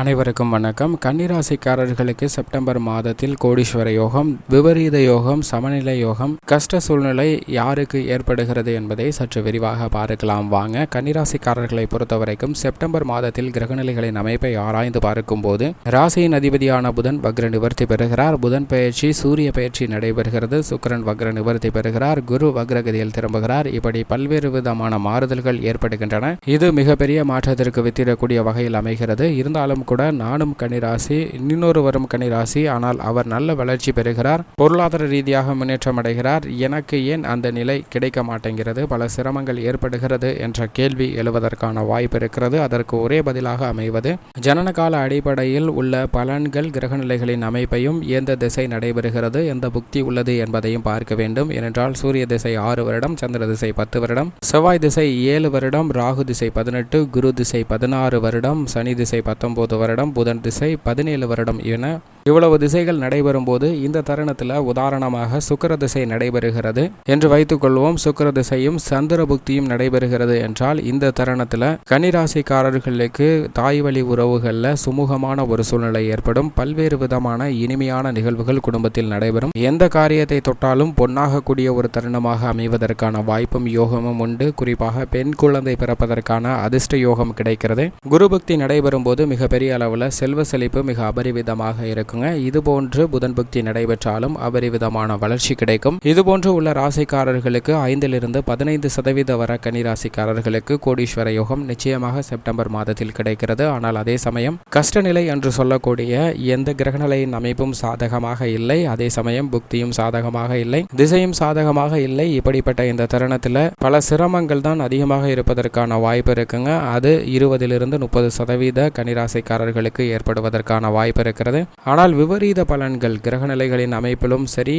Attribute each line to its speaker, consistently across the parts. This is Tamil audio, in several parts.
Speaker 1: அனைவருக்கும் வணக்கம். கன்னிராசிக்காரர்களுக்கு செப்டம்பர் மாதத்தில் கோடீஸ்வர யோகம் விபரீத யோகம் சமநிலை யோகம் கஷ்ட சூழ்நிலை யாருக்கு ஏற்படுகிறது என்பதை சற்று விரிவாக பார்க்கலாம். வாங்க கன்னிராசிக்காரர்களை பொறுத்தவரைக்கும் செப்டம்பர் மாதத்தில் கிரகநிலைகளின் அமைப்பை ஆராய்ந்து பார்க்கும் போது ராசியின் அதிபதியான புதன் வக்ர நிவர்த்தி பெறுகிறார். புதன் பயிற்சி சூரிய பயிற்சி நடைபெறுகிறது. சுக்கரன் வக்ர நிவர்த்தி பெறுகிறார். குரு வக்ரகதியில் திரும்புகிறார். இப்படி பல்வேறு விதமான மாறுதல்கள் ஏற்படுகின்றன. இது மிகப்பெரிய மாற்றத்திற்கு வித்திடக்கூடிய வகையில் அமைகிறது. இருந்தாலும் கூட நானும் கன்னிராசி இன்னொருவரும் கன்னிராசி ஆனால் அவர் நல்ல வளர்ச்சி பெறுகிறார் பொருளாதார ரீதியாக முன்னேற்றம் அடைகிறார். எனக்கு ஏன் அந்த நிலை கிடைக்க மாட்டேங்கிறது? பல சிரமங்கள் ஏற்படுகிறது என்ற கேள்வி எழுவதற்கான வாய்ப்பு இருக்கிறது. அதற்கு ஒரே பதிலாக அமைவது ஜனனகால அடிப்படையில் உள்ள பலன்கள் கிரகநிலைகளின் அமைப்பையும் எந்த திசை நடைபெறுகிறது எந்த புக்தி உள்ளது என்பதையும் பார்க்க வேண்டும். ஏனென்றால் சூரிய திசை ஆறு வருடம் சந்திர திசை பத்து வருடம் செவ்வாய் திசை ஏழு வருடம் ராகு திசை பதினெட்டு குரு திசை பதினாறு வருடம் சனி திசை பத்தொன்பது வருடம் புதன் திசை பதினேழு வருடம் என இவ்வளவு திசைகள் நடைபெறும் போது இந்த தருணத்தில் உதாரணமாக சுக்கர திசை நடைபெறுகிறது என்று வைத்துக்கொள்வோம் சுக்கர திசையும் சந்திர புக்தியும் நடைபெறுகிறது என்றால் இந்த தருணத்தில் கன்னிராசிக்காரர்களுக்கு தாய் வழி உறவுகளில் சுமூகமான ஒரு சூழ்நிலை ஏற்படும். பல்வேறு விதமான இனிமையான நிகழ்வுகள் குடும்பத்தில் நடைபெறும். எந்த காரியத்தை தொட்டாலும் பொன்னாகக்கூடிய ஒரு தருணமாக அமைவதற்கான வாய்ப்பும் யோகமும் உண்டு. குறிப்பாக பெண் குழந்தை பிறப்பதற்கான அதிர்ஷ்ட யோகம் கிடைக்கிறது. குருபக்தி நடைபெறும் போது மிகப்பெரிய அளவில் செல்வ செழிப்பு மிக அபரிவிதமாக இருக்கும். இருக்குங்க இது போன்று புதன் பக்தி நடைபெற்றாலும் அபரிவிதமான வளர்ச்சி கிடைக்கும். இது போன்று உள்ள ராசிக்காரர்களுக்கு ஐந்திலிருந்து பதினைந்து சதவீத வர கன்னிராசிக்காரர்களுக்கு கோடீஸ்வர யோகம் நிச்சயமாக செப்டம்பர் மாதத்தில் கிடைக்கிறது. ஆனால் அதே சமயம் கஷ்டநிலை என்று சொல்லக்கூடிய எந்த கிரகநிலையின் அமைப்பும் சாதகமாக இல்லை. அதே சமயம் புக்தியும் சாதகமாக இல்லை. திசையும் சாதகமாக இல்லை. இப்படிப்பட்ட இந்த தருணத்தில் பல சிரமங்கள் தான் அதிகமாக இருப்பதற்கான வாய்ப்பு இருக்குங்க. அது இருபதிலிருந்து முப்பது சதவீத கன்னிராசிக்காரர்களுக்கு ஏற்படுவதற்கான வாய்ப்பு இருக்கிறது. ஆனால் ஆனால் விபரீத பலன்கள் கிரகநிலைகளின் அமைப்பிலும் சரி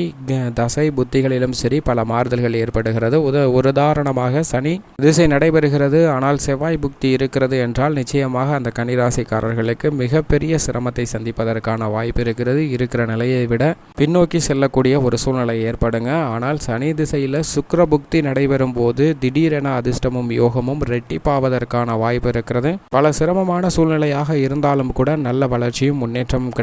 Speaker 1: தசை புத்திகளிலும் சரி பல மாறுதல்கள் ஏற்படுகிறது. உத ஒரு உதாரணமாக சனி திசை நடைபெறுகிறது. ஆனால் செவ்வாய் புக்தி இருக்கிறது என்றால் நிச்சயமாக அந்த கன்னிராசிக்காரர்களுக்கு மிகப்பெரிய சிரமத்தை சந்திப்பதற்கான வாய்ப்பு இருக்கிறது. இருக்கிற நிலையை விட பின்னோக்கி செல்லக்கூடிய ஒரு சூழ்நிலை ஏற்படுங்க. ஆனால் சனி திசையில் சுக்கர புக்தி நடைபெறும் போது திடீரென அதிர்ஷ்டமும் யோகமும் ரெட்டிப்பாவதற்கான வாய்ப்பு இருக்கிறது. பல சிரமமான சூழ்நிலையாக இருந்தாலும் கூட நல்ல வளர்ச்சியும் முன்னேற்றமும்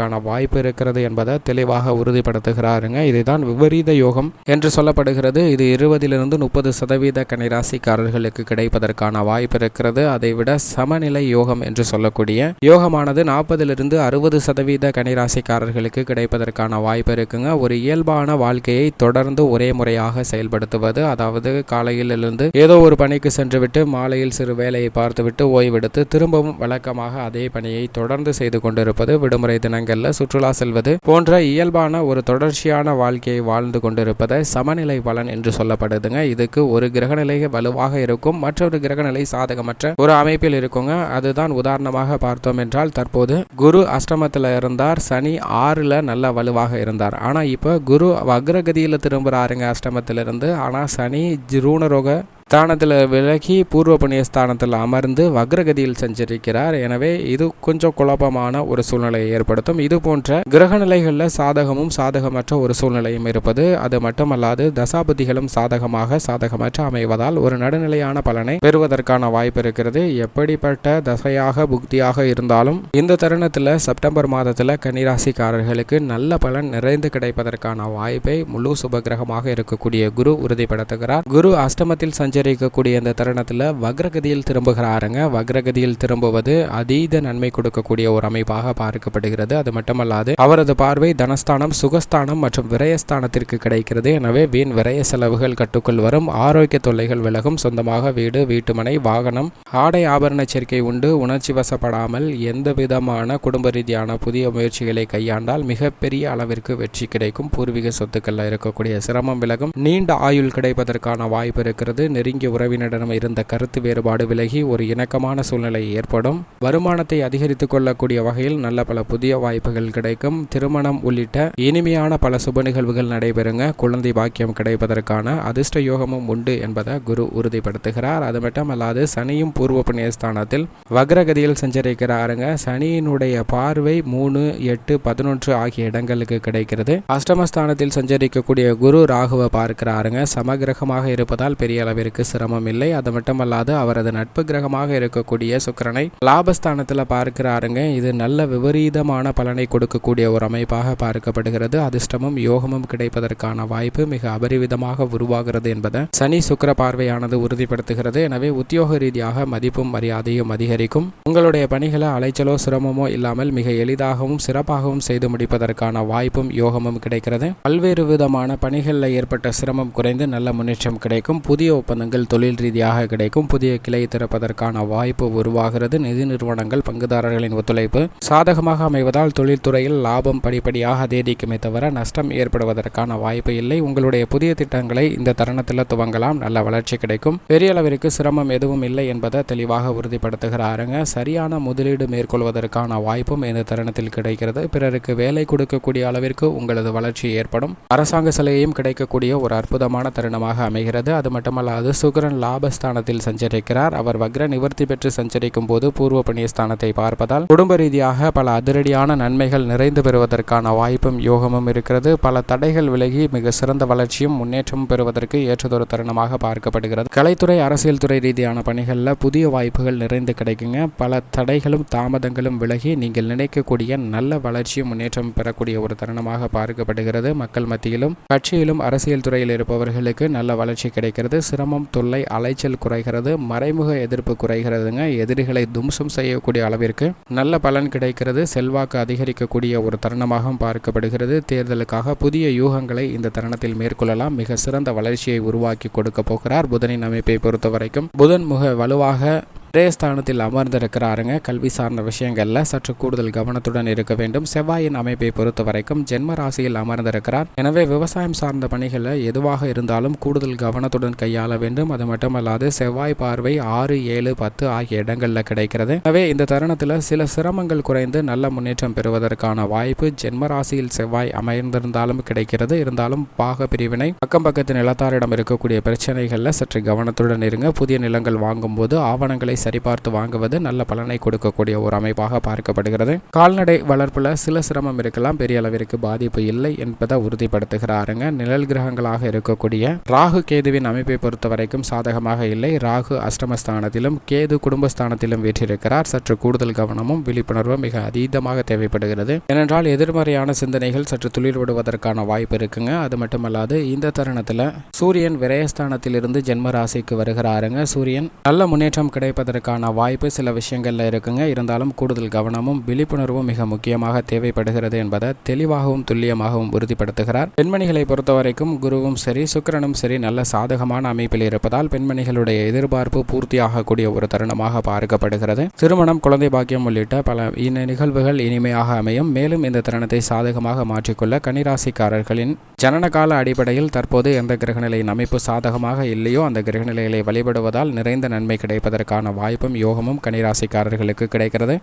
Speaker 1: வருவதற்கான வாய்ப்பு இருக்கிறது என்பதை தெளிவாக உறுதிப்படுத்துகிறாருங்க. இதுதான் விபரீத யோகம் என்று சொல்லப்படுகிறது. இது இருபதிலிருந்து முப்பது சதவீத கனிராசிக்காரர்களுக்கு கிடைப்பதற்கான வாய்ப்பு இருக்கிறது. அதைவிட சமநிலை யோகம் என்று சொல்லக்கூடிய யோகமானது நாற்பதிலிருந்து அறுபது சதவீத கனிராசிக்காரர்களுக்கு கிடைப்பதற்கான வாய்ப்பு இருக்குங்க. ஒரு இயல்பான வாழ்க்கையை தொடர்ந்து ஒரே முறையாக செயல்படுத்துவது அதாவது காலையில் இருந்து ஏதோ ஒரு பணிக்கு சென்றுவிட்டு மாலையில் சிறு வேலையை பார்த்துவிட்டு ஓய்வெடுத்து திரும்பவும் வழக்கமாக அதே பணியை தொடர்ந்து செய்து கொண்டிருப்பது விடுமுறை தினங்கள் இடங்களில் சுற்றுலா செல்வது போன்ற இயல்பான ஒரு தொடர்ச்சியான வாழ்க்கையை வாழ்ந்து கொண்டிருப்பதை சமநிலை பலன் என்று சொல்லப்படுதுங்க. இதுக்கு ஒரு கிரகநிலை வலுவாக இருக்கும். மற்றொரு கிரகநிலை சாதகமற்ற ஒரு அமைப்பில் இருக்குங்க. அதுதான் உதாரணமாக பார்த்தோம் என்றால் தற்போது குரு அஷ்டமத்தில் இருந்தார். சனி ஆறுல நல்ல வலுவாக இருந்தார். ஆனா இப்போ குரு வக்ரகதியில் திரும்புகிறாருங்க அஷ்டமத்திலிருந்து. ஆனா சனி ஜிரூணரோக ஸ்தானத்தில் விலகி பூர்வ புண்ணிய ஸ்தானத்தில் அமர்ந்து வக்ரகதியில் சஞ்சரிக்கிறார். எனவே இது கொஞ்சம் குழப்பமான ஒரு சூழ்நிலையை ஏற்படுத்தும். இது போன்ற கிரக நிலைகளில் சாதகமும் சாதகமற்ற ஒரு சூழ்நிலையும் இருப்பது அது மட்டுமல்லாது தசாபதிகளும் சாதகமாக சாதகமற்ற அமைவதால் ஒரு நடுநிலையான பலனை பெறுவதற்கான வாய்ப்பு இருக்கிறது. எப்படிப்பட்ட தசையாக புக்தியாக இருந்தாலும் இந்த தருணத்தில் செப்டம்பர் மாதத்தில் கன்னிராசிக்காரர்களுக்கு நல்ல பலன் நிறைந்து கிடைப்பதற்கான வாய்ப்பை முழு சுபகிரகமாக இருக்கக்கூடிய குரு உறுதிப்படுத்துகிறார். குரு அஷ்டமத்தில் சஞ்சரி சஞ்சரிக்கக்கூடிய இந்த தருணத்தில் வக்ரகதியில் திரும்புகிறாருங்க. வக்ரகதியில் திரும்புவது அதீத நன்மை கொடுக்கக்கூடிய ஒரு அமைப்பாக பார்க்கப்படுகிறது. அது மட்டுமல்லாது அவரது பார்வை தனஸ்தானம் சுகஸ்தானம் மற்றும் விரயஸ்தானத்திற்கு கிடைக்கிறது. எனவே வீண் விரய செலவுகள் கட்டுக்குள் வரும். ஆரோக்கிய தொல்லைகள் விலகும். சொந்தமாக வீடு வீட்டுமனை வாகனம் ஆடை ஆபரண சேர்க்கை உண்டு. உணர்ச்சி வசப்படாமல் எந்த விதமான குடும்ப ரீதியான புதிய முயற்சிகளை கையாண்டால் மிகப்பெரிய அளவிற்கு வெற்றி கிடைக்கும். பூர்வீக சொத்துக்களில் இருக்கக்கூடிய சிரமம் விலகும். நீண்ட ஆயுள் கிடைப்பதற்கான வாய்ப்பு இருக்கிறது. நெறி நெருங்கிய உறவினரிடம் இருந்த கருத்து வேறுபாடு விலகி ஒரு இணக்கமான சூழ்நிலை ஏற்படும். வருமானத்தை அதிகரித்துக் கொள்ளக்கூடிய வகையில் நல்ல பல புதிய வாய்ப்புகள் கிடைக்கும். திருமணம் உள்ளிட்ட இனிமையான பல சுப நிகழ்வுகள் நடைபெறுங்க. குழந்தை பாக்கியம் கிடைப்பதற்கான அதிர்ஷ்ட யோகமும் உண்டு என்பதை குரு உறுதிப்படுத்துகிறார். அது மட்டுமல்லாது சனியும் பூர்வ புண்ணியஸ்தானத்தில் வக்ரகதியில் சஞ்சரிக்கிறாருங்க. சனியினுடைய பார்வை மூணு எட்டு பதினொன்று ஆகிய இடங்களுக்கு கிடைக்கிறது. அஷ்டமஸ்தானத்தில் சஞ்சரிக்கக்கூடிய குரு ராகுவை பார்க்கிறாருங்க. சமகிரகமாக இருப்பதால் பெரிய அளவிற்கு அவருக்கு சிரமம் இல்லை. அது மட்டுமல்லாது அவரது நட்பு கிரகமாக இருக்கக்கூடிய சுக்கிரனை லாபஸ்தானத்தில் பார்க்கிறாருங்க. இது நல்ல விபரீதமான பலனை கொடுக்கக்கூடிய ஒரு அமைப்பாக பார்க்கப்படுகிறது. அதிர்ஷ்டமும் யோகமும் கிடைப்பதற்கான வாய்ப்பு மிக அபரிவிதமாக உருவாகிறது என்பதை சனி சுக்கர பார்வையானது உறுதிப்படுத்துகிறது. எனவே உத்தியோக ரீதியாக மதிப்பும் மரியாதையும் அதிகரிக்கும். உங்களுடைய பணிகளை அலைச்சலோ சிரமமோ இல்லாமல் மிக எளிதாகவும் சிறப்பாகவும் செய்து முடிப்பதற்கான வாய்ப்பும் யோகமும் கிடைக்கிறது. பல்வேறு விதமான பணிகளில் ஏற்பட்ட சிரமம் குறைந்து நல்ல முன்னேற்றம் கிடைக்கும். புதிய ஒப்பந்தங்கள் தொழில் ரீதியாக கிடைக்கும். புதிய கிளை திறப்பதற்கான வாய்ப்பு உருவாகிறது. நிதி நிறுவனங்கள் பங்குதாரர்களின் ஒத்துழைப்பு சாதகமாக அமைவதால் தொழில்துறையில் லாபம் படிப்படியாக அதிகரிக்குமே தவிர நஷ்டம் ஏற்படுவதற்கான வாய்ப்பு இல்லை. உங்களுடைய புதிய திட்டங்களை இந்த தருணத்தில் துவங்கலாம். நல்ல வளர்ச்சி கிடைக்கும். பெரிய அளவிற்கு சிரமம் எதுவும் இல்லை என்பதை தெளிவாக உறுதிப்படுத்துகிறாருங்க. சரியான முதலீடு மேற்கொள்வதற்கான வாய்ப்பும் இந்த தருணத்தில் கிடைக்கிறது. பிறருக்கு வேலை கொடுக்கக்கூடிய அளவிற்கு உங்களது வளர்ச்சி ஏற்படும். அரசாங்க சிலையும் கிடைக்கக்கூடிய ஒரு அற்புதமான தருணமாக அமைகிறது. அது மட்டுமல்லாது சுக்கிரன் லாபஸ்தானத்தில் சஞ்சரிக்கிறார். அவர் வக்ர நிவர்த்தி பெற்று சஞ்சரிக்கும் போது பூர்வ புண்ணிய ஸ்தானத்தை பார்ப்பதால் குடும்ப ரீதியாக பல அதிரடியான நன்மைகள் நிறைந்து பெறுவதற்கான வாய்ப்பும் யோகமும் இருக்கிறது. பல தடைகள் விலகி மிக சிறந்த வளர்ச்சியும் முன்னேற்றமும் பெறுவதற்கு ஏற்றதொரு தருணமாக பார்க்கப்படுகிறது. கலைத்துறை அரசியல் துறை ரீதியான பணிகளில் புதிய வாய்ப்புகள் நிறைந்து கிடைக்குங்க. பல தடைகளும் தாமதங்களும் விலகி நீங்கள் நினைக்கக்கூடிய நல்ல வளர்ச்சியும் முன்னேற்றம் பெறக்கூடிய ஒரு தருணமாக பார்க்கப்படுகிறது. மக்கள் மத்தியிலும் கட்சியிலும் அரசியல் துறையில் இருப்பவர்களுக்கு நல்ல வளர்ச்சி கிடைக்கிறது. சிரமம் தொல்லை அலைச்சல் குறைகிறது மறைமுக எதிர்ப்பு குறைகிறதுங்க. எதிரிகளை தும்சம் செய்யக்கூடிய அளவிற்கு நல்ல பலன் கிடைக்கிறது. செல்வாக்கு அதிகரிக்கக்கூடிய ஒரு தருணமாகவும் பார்க்கப்படுகிறது. தேர்தலுக்காக புதிய யூகங்களை இந்த தருணத்தில் மேற்கொள்ளலாம். மிக சிறந்த வளர்ச்சியை உருவாக்கி கொடுக்க போகிறார் புதனின் அமைப்பை பொறுத்த வரைக்கும் புதன் முக வலுவாக ஒரே ஸ்தானத்தில் அமர்ந்திருக்கிறாருங்க. கல்வி சார்ந்த விஷயங்களில் சற்று கூடுதல் கவனத்துடன் இருக்க வேண்டும். செவ்வாயின் அமைப்பை பொறுத்த வரைக்கும் ஜென்ம ராசியில் அமர்ந்திருக்கிறார். எனவே விவசாயம் சார்ந்த பணிகளை எதுவாக இருந்தாலும் கூடுதல் கவனத்துடன் கையாள வேண்டும். அது மட்டுமல்லாது செவ்வாய் பார்வை ஆறு ஏழு பத்து ஆகிய இடங்களில் கிடைக்கிறது. எனவே இந்த தருணத்தில் சில சிரமங்கள் குறைந்து நல்ல முன்னேற்றம் பெறுவதற்கான வாய்ப்பு ஜென்ம ராசியில் செவ்வாய் அமைந்திருந்தாலும் கிடைக்கிறது. இருந்தாலும் பாக பிரிவினை அக்கம் பக்கத்து நிலத்தாரிடம் இருக்கக்கூடிய பிரச்சனைகளில் சற்று கவனத்துடன் இருங்க. புதிய நிலங்கள் வாங்கும்போது ஆவணங்களை சரிபார்த்து வாங்குவது நல்ல பலனை கொடுக்கக்கூடிய ஒரு அமைப்பாக பார்க்கப்படுகிறது. கால்நடை வளர்ப்பில் சில சிரமம் இருக்கலாம் பெரிய அளவிற்கு பாதிப்பு இல்லை என்பதை உறுதிப்படுத்துகிறாருங்க. நிழல் கிரகங்களாக இருக்கக்கூடிய ராகு கேதுவின் அமைப்பை பொறுத்த வரைக்கும் சாதகமாக இல்லை. ராகு அஷ்டமஸ்தானத்திலும் கேது குடும்பஸ்தானத்திலும் வீற்றிருக்கிறார். சற்று கூடுதல் கவனமும் விழிப்புணர்வும் மிக அதீதமாக தேவைப்படுகிறது. ஏனென்றால் எதிர்மறையான சிந்தனைகள் சற்று துளிர் விடுவதற்கான வாய்ப்பு இருக்குங்க. அது மட்டுமல்லாது இந்த தருணத்தில் சூரியன் விரயஸ்தானத்திலிருந்து ஜென்ம ராசிக்கு வருகிறாருங்க. சூரியன் நல்ல முன்னேற்றம் கிடைப்பதற்கான வாய்ப்பு சில விஷயங்களில் இருக்குங்க. இருந்தாலும் கூடுதல் கவனமும் விழிப்புணர்வும் மிக முக்கியமாக தேவைப்படுகிறது என்பதை தெளிவாகவும் துல்லியமாகவும் உறுதிப்படுத்துகிறார். பெண்மணிகளை பொறுத்தவரைக்கும் குருவும் சரி சுக்கிரனும் சரி நல்ல சாதகமான அமைப்பில் இருப்பதால் பெண்மணிகளுடைய எதிர்பார்ப்பு பூர்த்தியாகக்கூடிய ஒரு தருணமாக பார்க்கப்படுகிறது. திருமணம் குழந்தை பாக்கியம் உள்ளிட்ட பல இன நிகழ்வுகள் இனிமையாக அமையும். மேலும் இந்த தருணத்தை சாதகமாக மாற்றிக்கொள்ள கனிராசிக்காரர்களின் ஜனனகால அடிப்படையில் தற்போது எந்த கிரகநிலையின் அமைப்பு சாதகமாக இல்லையோ அந்த கிரகநிலைகளை வழிபடுவதால் நிறைந்த நன்மை கிடைப்பதற்கான வாய்ப்பும் யோகமும் கன்னிராசிக்காரர்களுக்கு கிடைக்கிறது.